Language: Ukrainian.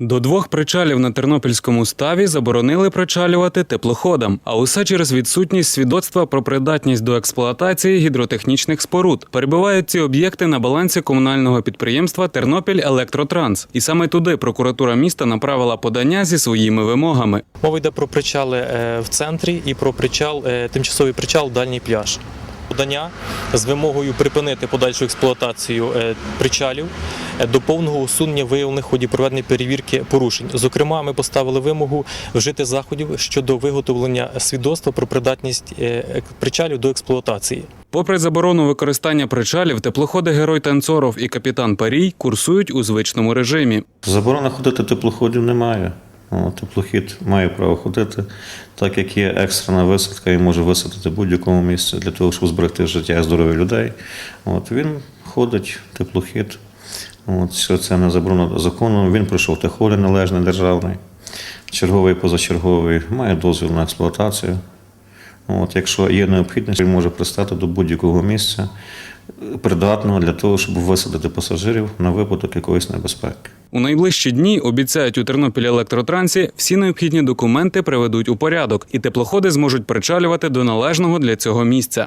До двох причалів на тернопільському ставі заборонили причалювати теплоходам, а усе через відсутність свідоцтва про придатність до експлуатації гідротехнічних споруд. Перебувають ці об'єкти на балансі комунального підприємства Тернопіль Електротранс. І саме туди прокуратура міста направила подання зі своїми вимогами. Мова йде про причали е, в центрі і про причал, е, тимчасовий причал дальній пляж. Подання з вимогою припинити подальшу експлуатацію е, причалів е, до повного усунення виявлених в ході проведення перевірки порушень. Зокрема, ми поставили вимогу вжити заходів щодо виготовлення свідоцтва про придатність е, причалів до експлуатації. Попри заборону використання причалів, теплоходи Герой Танцоров і капітан Парій курсують у звичному режимі. Заборони ходити теплоходів немає. Теплохід має право ходити, так як є екстрена висадка і може висадити будь-якому місці для того, щоб зберегти життя і здоров'я людей. От він ходить, теплохід. От, все це не заборонено законом. Він пройшов техолі належний державний, черговий, позачерговий, має дозвіл на експлуатацію. От, якщо є необхідність, він може пристати до будь-якого місця, придатного для того, щоб висадити пасажирів на випадок якоїсь небезпеки. У найближчі дні обіцяють у Тернопіль Електротрансі всі необхідні документи приведуть у порядок, і теплоходи зможуть причалювати до належного для цього місця.